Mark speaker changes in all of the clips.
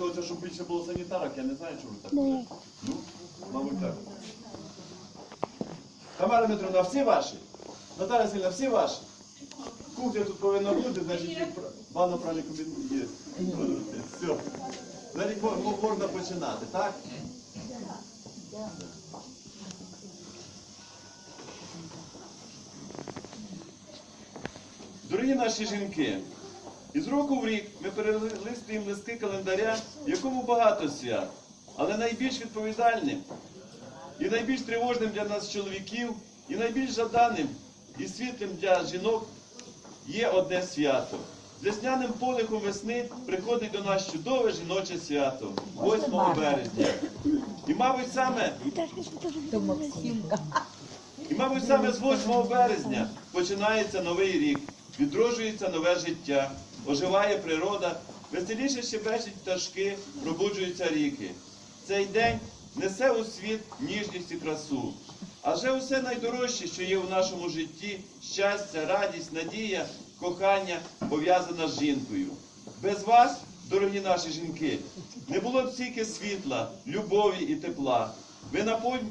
Speaker 1: хотілося, щоб більше було санітарок, я не знаю, чому так робите. Ну, мабуть, так. Тамара Дмитровна, всі ваші? Наталя Васильівна, всі ваші? Кухня тут повинна бути, значить, ванна пральний кабінет є. Все. Значить, мо- мо- можна починати, так? Дорогі наші жінки, із року в рік ми перелистуємо листки календаря, в якому багато свят, але найбільш відповідальним і найбільш тривожним для нас чоловіків, і найбільш жаданим і світлим для жінок є одне свято. З Весняним полихом весни приходить до нас чудове жіноче свято 8 березня. І, мабуть, саме і, мабуть, саме з 8 березня починається новий рік, відроджується нове життя, оживає природа, веселіше щебечуть пташки, пробуджуються ріки. Цей день несе у світ ніжність і красу. Адже усе найдорожче, що є в нашому житті, щастя, радість, надія, кохання пов'язана з жінкою. Без вас, дорогі наші жінки, не було б стільки світла, любові і тепла. Ви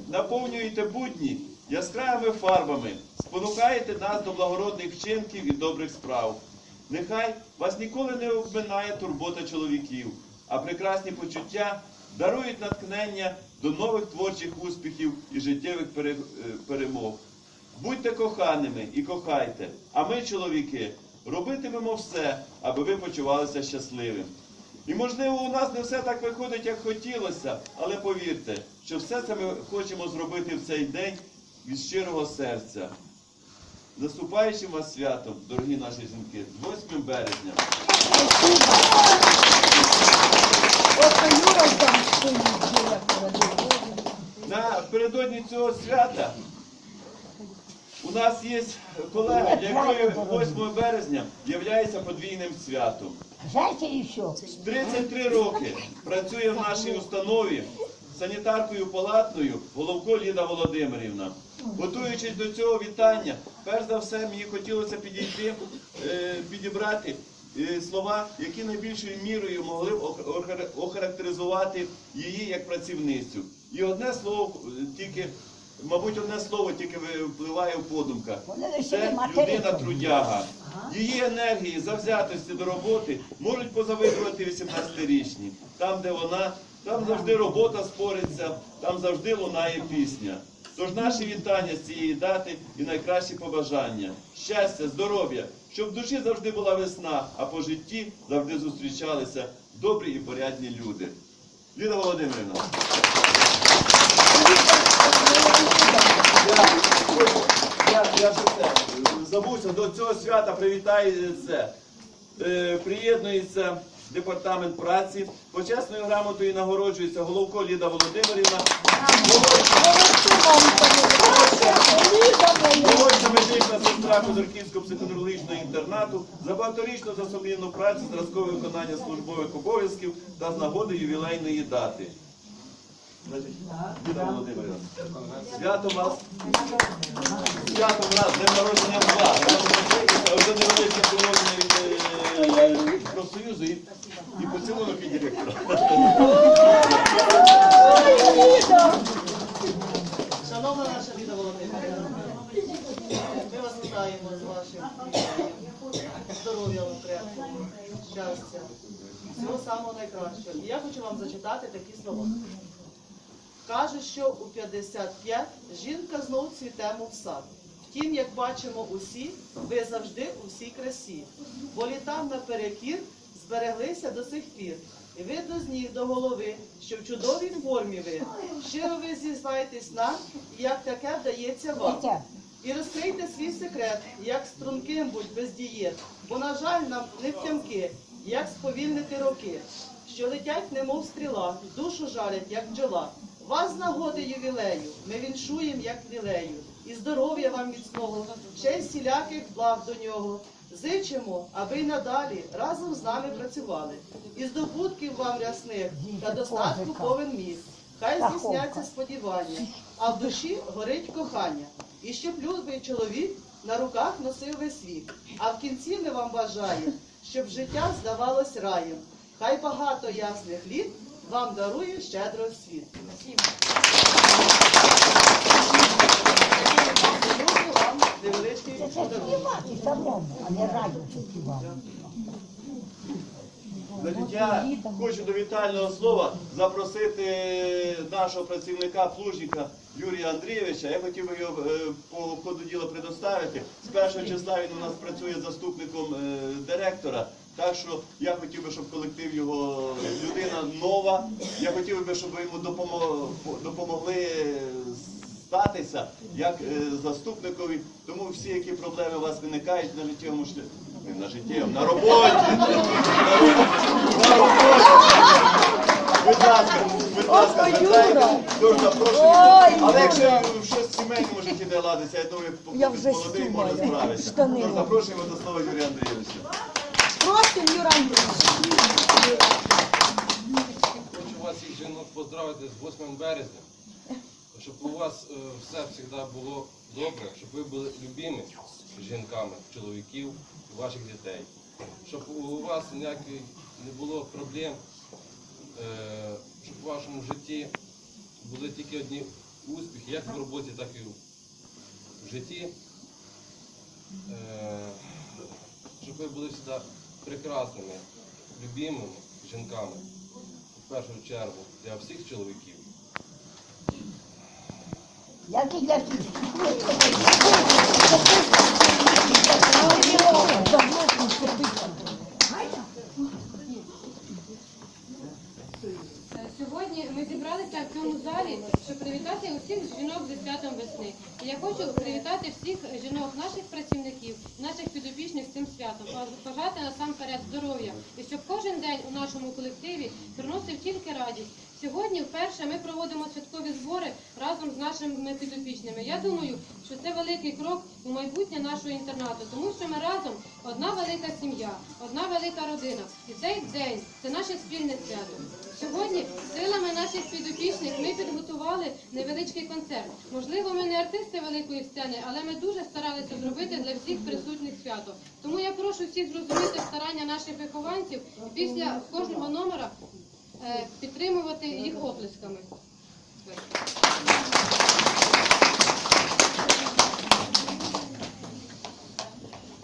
Speaker 1: наповнюєте будні яскравими фарбами, спонукаєте нас до благородних вчинків і добрих справ. Нехай вас ніколи не обминає турбота чоловіків, а прекрасні почуття дарують натхнення до нових творчих успіхів і життєвих е, перемог. Будьте коханими і кохайте, а ми, чоловіки, робитимемо все, аби ви почувалися щасливим. І можливо, у нас не все так виходить, як хотілося, але повірте, що все це ми хочемо зробити в цей день від щирого серця. Наступаючим вас святом, дорогі наші жінки, з 8 березня. Напередодні цього свята у нас є колега, для якої 8 березня є подвійним святом. 33 роки працює в нашій установі санітаркою палатною Головко Ліда Володимирівна. Готуючись до цього вітання, перш за все мені хотілося підійти, е, підібрати е, слова, які найбільшою мірою могли б охарактеризувати її як працівницю. І одне слово тільки, мабуть, одне слово тільки випливає в подумка.
Speaker 2: Вони лише
Speaker 1: Це людина трудяга. Її енергії, завзятості до роботи можуть позавидувати 18-річні. Там, де вона, там завжди робота спориться, там завжди лунає пісня. Тож наші вітання з цієї дати і найкращі побажання. Щастя, здоров'я, щоб в душі завжди була весна, а по житті завжди зустрічалися добрі і порядні люди. Ліда Володимирівна. Я, забувся, до цього свята привітаю це. Приєднується департамент праці. Почесною грамотою нагороджується Головко Ліда Володимирівна. Молодша медична сестра Козирківського психоневрологічного інтернату за багаторічну та сумлінну працю, зразкове виконання службових обов'язків та з нагоди ювілейної дати. Ліда Володимирівна, свято вас, свято в нас, днем народження два. Вже від е, профсоюзу і, і поцілунок від директора.
Speaker 3: Шановна наша Ліда Володимирівна, ми вас вітаємо з вашим ювілеєм. здоров'я крепкого, щастя, всього самого найкращого. І я хочу вам зачитати такі слова. Кажуть, що у 55 жінка знов цвіте, мов сад. Втім, як бачимо усі, ви завжди у всій красі, бо літам наперекір збереглися до сих пір. І видно з ніг до голови, що в чудовій формі ви. Щиро ви зізнаєтесь нам, як таке вдається вам. І розкрийте свій секрет, як струнким будь без дієт, бо, на жаль, нам не втямки, як сповільнити роки, що летять, немов стріла, душу жарять, як бджола. Вас з нагоди ювілею, ми віншуємо, як лілею, і здоров'я вам міцного, ще й всіляких благ до нього. Зичимо, аби й надалі разом з нами працювали, і здобутків вам рясних та достатку повен міст. Хай здійсняться сподівання, а в душі горить кохання. І щоб любий чоловік на руках носив весь вік. А в кінці ми вам бажаємо, щоб життя здавалось раєм. Хай багато ясних літ вам дарує щедро світ.
Speaker 1: Я хочу до вітального слова запросити нашого працівника плужника Юрія Андрійовича. Я хотів би його е, по ходу діла предоставити. З першого числа він у нас працює заступником е, директора. Так що я хотів би, щоб колектив його людина нова. Я хотів би, щоб ви йому допомогли статися як е, заступникові. Тому всі, які проблеми у вас виникають на життєвому шляху, на життєвому, на роботі. На роботі. Будь ласка, будь ласка,
Speaker 2: Ой,
Speaker 1: дуже запрошую. Але якщо щось в сімейному житті не ладиться, я думаю,
Speaker 2: Я
Speaker 1: молодий може справитися. Запрошуємо до слова Юрія Андрійовича.
Speaker 2: Просим, Юра.
Speaker 4: Хочу вас всіх жінок поздравити з 8 березня, щоб у вас е, все завжди було добре, щоб ви були любимі жінками, чоловіків і ваших дітей, щоб у вас ніяких не було проблем, е, щоб у вашому житті були тільки одні успіхи, як в роботі, так і в житті. Е, Щоб ви були завжди прекрасними, любимими жінками в першу чергу для всіх чоловіків.
Speaker 2: Як і для всіх.
Speaker 5: Е, Сьогодні ми зібралися в цьому залі, щоб привітати усіх жінок зі святом весни. І я хочу привітати всіх жінок, наших працівників, наших підопічних з цим святом, бажати насамперед здоров'я. І щоб кожен день у нашому колективі приносив тільки радість. Сьогодні вперше ми проводимо святкові збори разом з нашими підопічними. Я думаю, що це великий крок у майбутнє нашого інтернату, тому що ми разом одна велика сім'я, одна велика родина. І цей день це наше спільне свято. Сьогодні силами наших підопічних ми підготували невеличкий концерт. Можливо, ми не артисти великої сцени, але ми дуже старалися зробити для всіх присутніх свято. Тому я прошу всіх зрозуміти старання наших вихованців і після кожного номера е, підтримувати їх оплесками.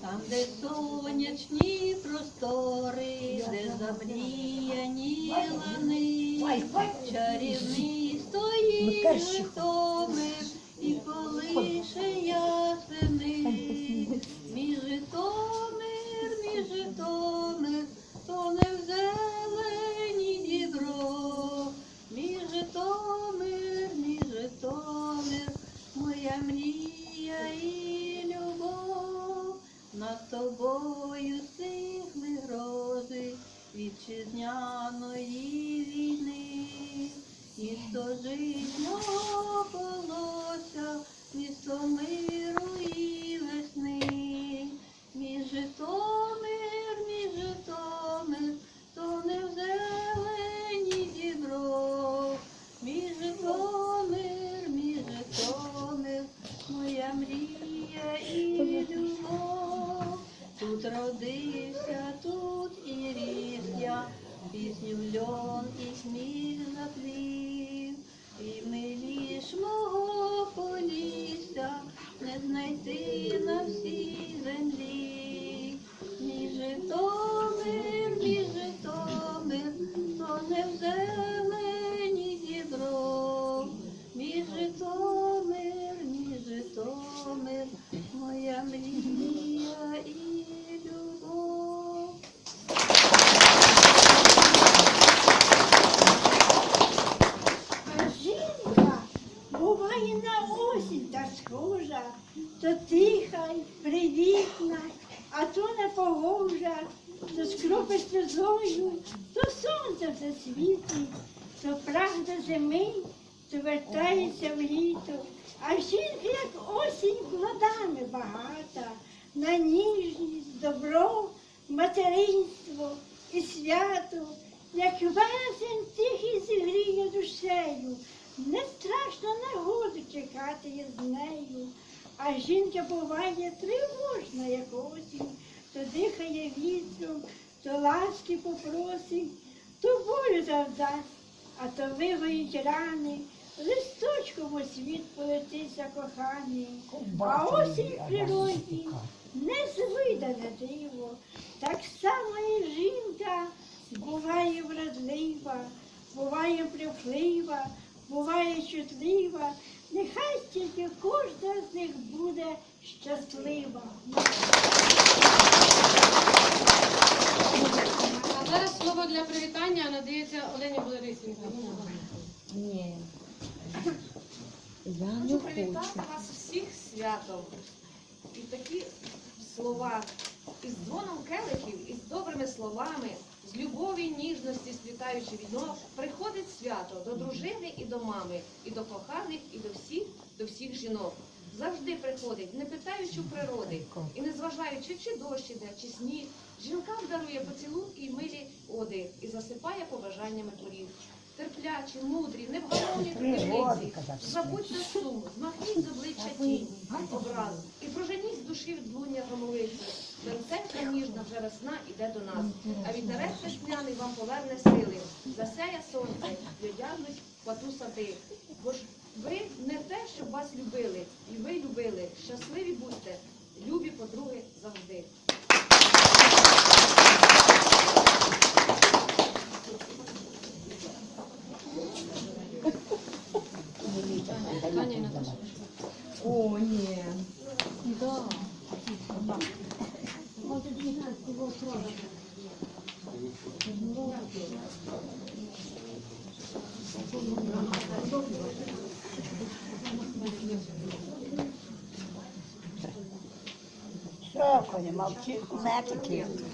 Speaker 6: Там, де сонячні простори, де замріяні лани, стоїть Житомир і колише ясени. Мій Житомир, мій Житомир, то не в зелені дібро. Мій Житомир, мій Житомир, моя мрія і любов. Над тобою стихли грози вітчизняної війни. Місто житнього колося, місто миру і весни. Мій Житомир, мій Житомир, то не в зелені дібро. Мій Житомир, мій Житомир, моя мрія і любов. Тут родився, тут і ріс я, пісню льон і сміх
Speaker 7: скропить то сонце все світить, то прагне зими, то вертається в літо. А жінка, як осінь, плодами багата, на ніжність, добро, материнство і свято, як весень тихий зігріє душею, не страшно негоду чекати з нею. А жінка буває тривожна, як осінь, то дихає вітром, то ласки попросить, то болю завдасть, а то вигоїть рани, листочком у світ полетиться коханий. А осінь в природі незвидане диво, так само і жінка буває вродлива, буває брехлива, буває чутлива. Нехай тільки кожна з них буде щаслива.
Speaker 5: А зараз слово для привітання надається Олені Борисівні.
Speaker 8: Хочу привітати вас всіх святом. І такі слова із дзвоном келихів, із добрими словами, з любові, ніжності, сплітаючи вінок, приходить свято до дружини і до мами, і до коханих, і до всіх, до всіх жінок. Завжди приходить, не питаючи природи, і не зважаючи, чи дощ іде, чи сніг, жінкам дарує поцілунки й милі оди і засипає побажаннями порів. Терплячі, мудрі, невгамовні забудьте сум, змахніть з обличчя тінь, образ, і проженіть з душі відлуння громовиці. Венценька ніжна вже весна іде до нас, а вітерець весняний вам поверне сили. Засяє сонце, одягнуть плату сади. Бо ж ви не те, щоб вас любили, і ви любили. Щасливі будьте, любі подруги завжди.
Speaker 2: Що, коні, мовчи, не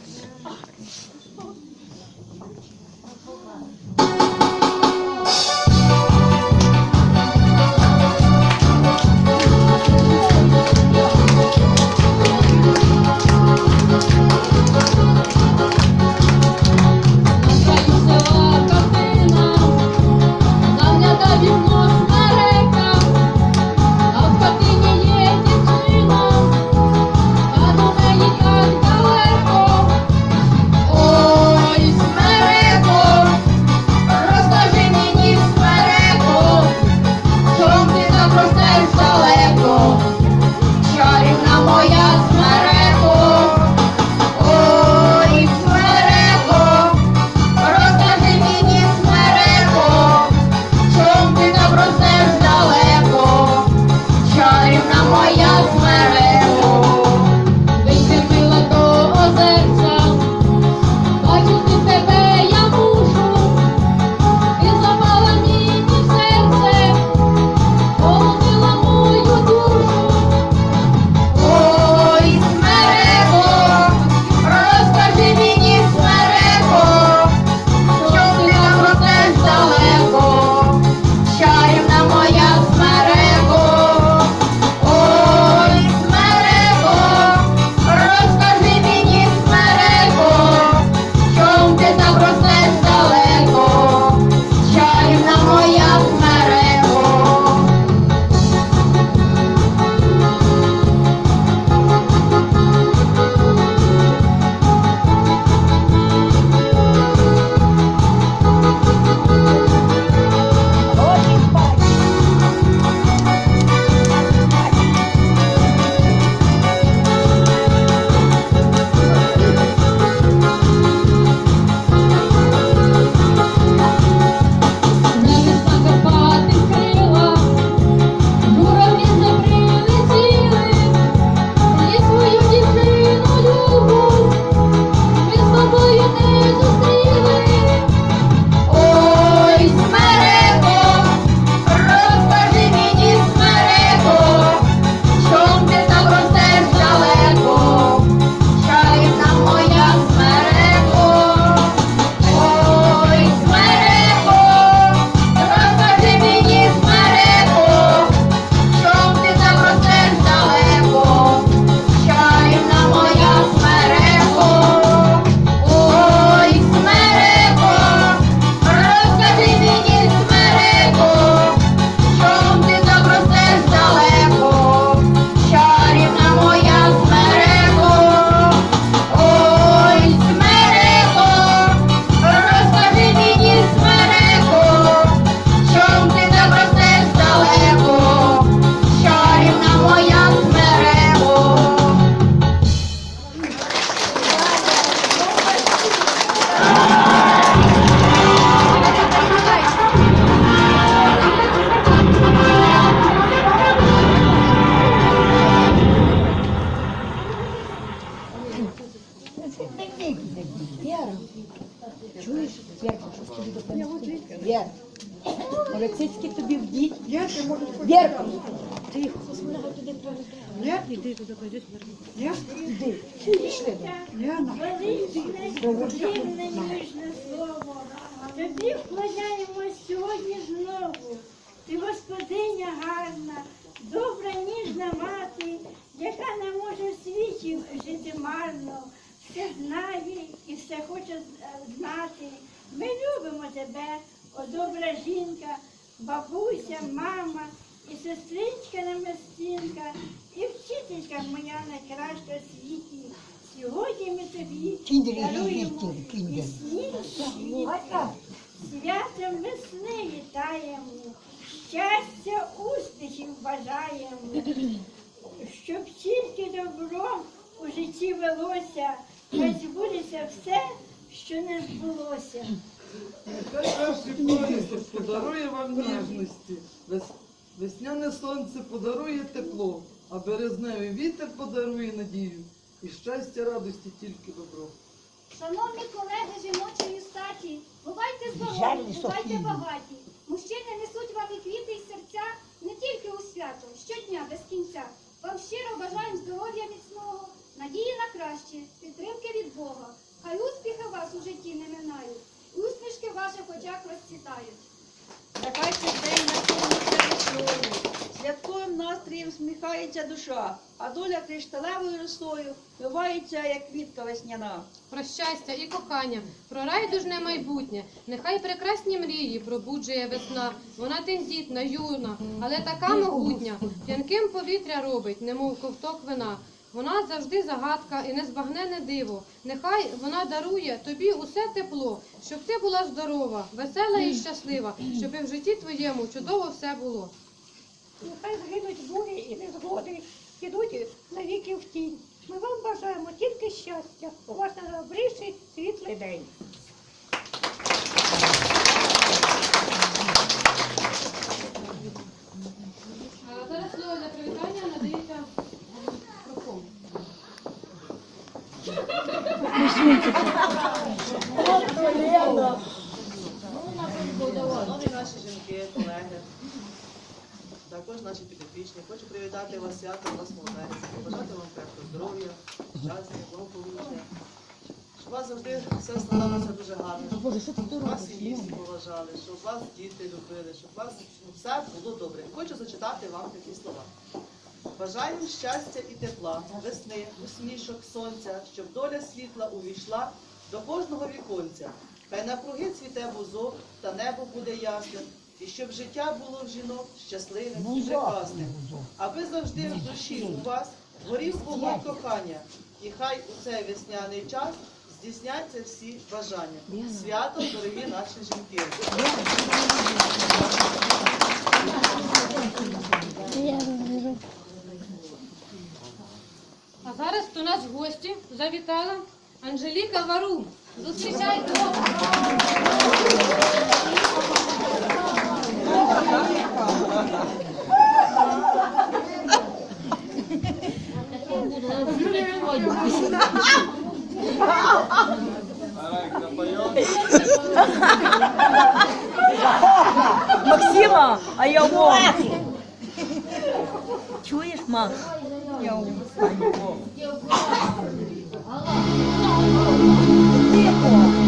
Speaker 7: Величне ніжне слово. Тобі вкладаємо сьогодні знову. Ти господиня гарна, добра ніжна мати, яка не може в світі жити марно, все знає і все хоче знати. Ми любимо тебе, о добра жінка, бабуся, мама і сестричка намистинка, і вчителька моя найкраща в світі. Сьогодні ми тобі даруємо пісні світа. Святом весни вітаємо, щастя, успіхів бажаємо, щоб тільки добро у житті велося, хай збудеться все, що не збулося.
Speaker 9: Подарує вам ніжності, весняне сонце подарує тепло, а березневий вітер подарує надію. І щастя, радості тільки добро.
Speaker 10: Шановні колеги жіночої статі, бувайте здорові, бувайте багаті. Мужчини несуть вам і квіти, і серця не тільки у свято, щодня без кінця. Вам щиро бажаємо здоров'я міцного, надії на краще, підтримки від Бога. Хай успіхи вас у житті не минають, і усмішки в ваших очах розцвітають.
Speaker 11: Нехай цей день наповниться весною, святковим настроєм сміхається душа, а доля кришталевою росою вивається, як квітка весняна.
Speaker 5: Про щастя і кохання, про райдужне майбутнє. Нехай прекрасні мрії пробуджує весна. Вона тендітна, юна, але така могутня. П'янким повітря робить, немов ковток вина. Вона завжди загадка і незбагнене диво. Нехай вона дарує тобі усе тепло, щоб ти була здорова, весела і щаслива, щоб і в житті твоєму чудово все було.
Speaker 7: Нехай згинуть бурі і незгоди, підуть навіки в тінь. Ми вам бажаємо тільки щастя, у вас найдобріший світлий день.
Speaker 5: А зараз слово для привітання надається Прокому.
Speaker 3: Шановні наші жінки, колеги, також наші підопічні, хочу привітати вас святом 8 березня, побажати вам крепкого здоров'я, щастя, благополуччя. Щоб у вас завжди все складалося дуже гарно, щоб вас сім'ї всі поважали, щоб вас діти любили, щоб вас ну, все було добре. Хочу зачитати вам такі слова. Бажаю щастя і тепла, весни, усмішок, сонця, щоб доля світла увійшла до кожного віконця. Хай навкруги цвіте бузок, та небо буде ясним, і щоб життя було в жінок щасливим і прекрасним. Аби завжди в душі у вас горів вогонь кохання, і хай у цей весняний час здійсняться всі бажання. Свято, дорогі наші жінки!
Speaker 5: А зараз до нас гості завітала Анжеліка Варум. Зустрічайте!
Speaker 11: Максима, а я вон. Чуєш, Макс? Я вон.
Speaker 12: Вітаю!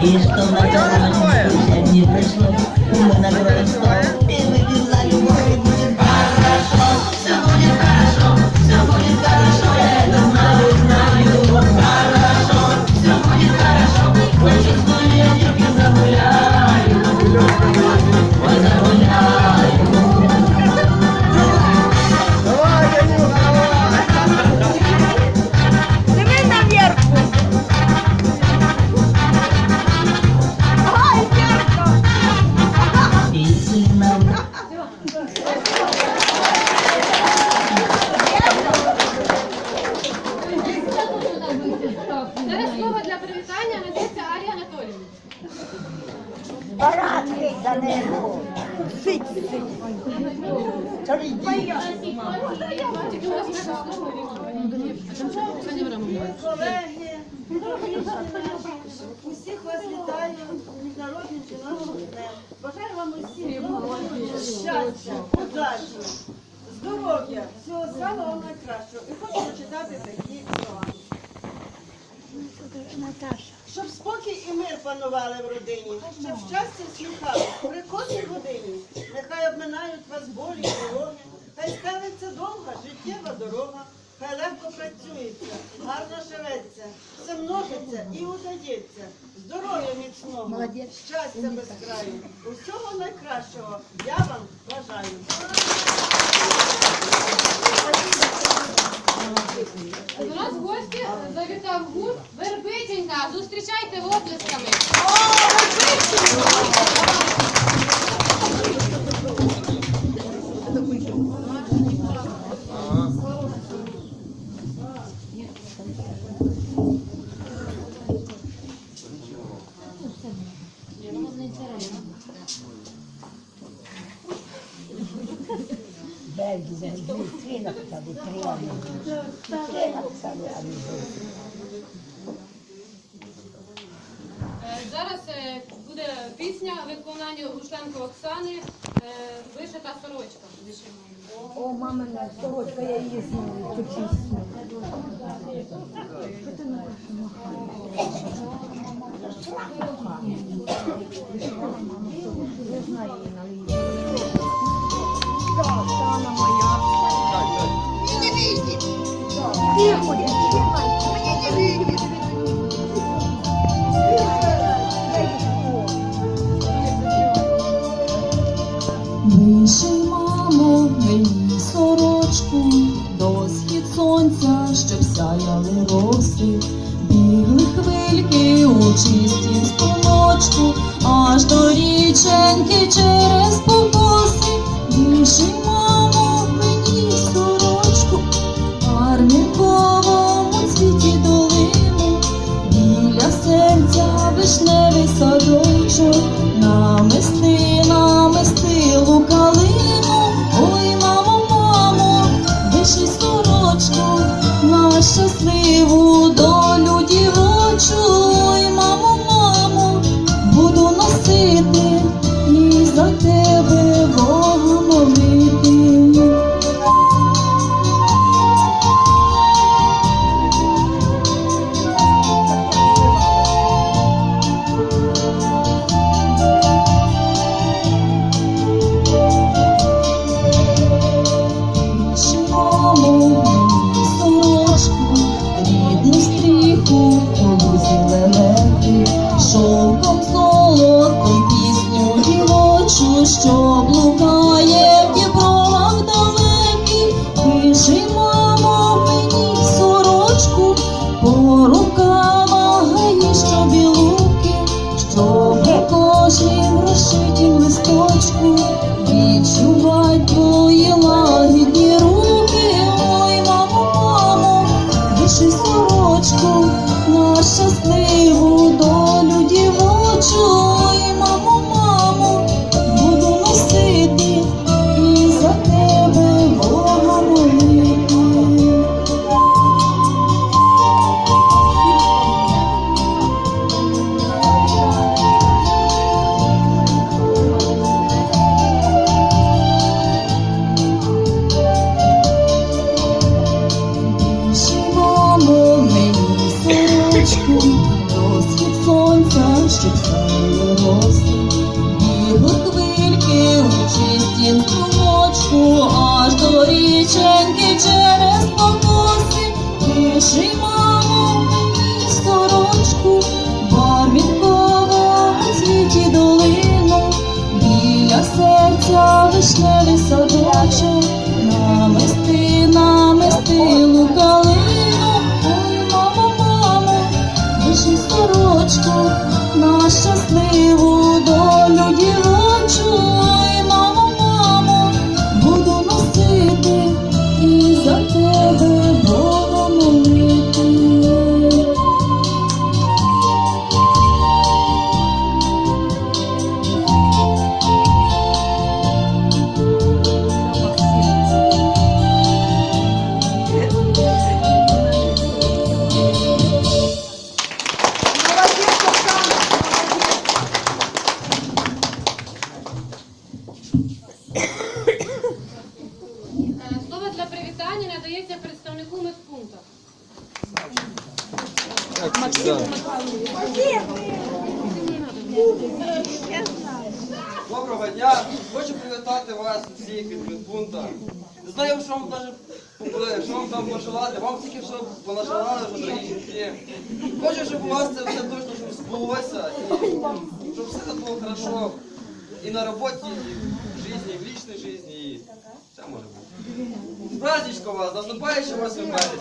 Speaker 11: Isto зболі корони, хай стелиться довга життєва дорога, хай легко працюється, гарно живеться, все множиться і удається. Здоров'я міцного, щастя без краю. Усього найкращого я вам бажаю.
Speaker 5: До нас гості завітав гурт Вербиченька. Зустрічайте оплесками. О, Пісня виконання Гушленко Оксани е, Вишита сорочка.
Speaker 6: О, мамина сорочка, я її знаю, цю пісню. Я знаю її на її. Так, та вона моя. Тихо,
Speaker 13: і
Speaker 14: и в жизни, и в личной жизни, и все может быть. С праздничком вас, наступающим 8 березня.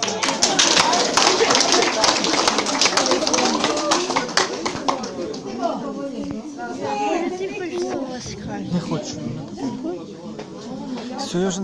Speaker 15: Не хочу. Все, я же,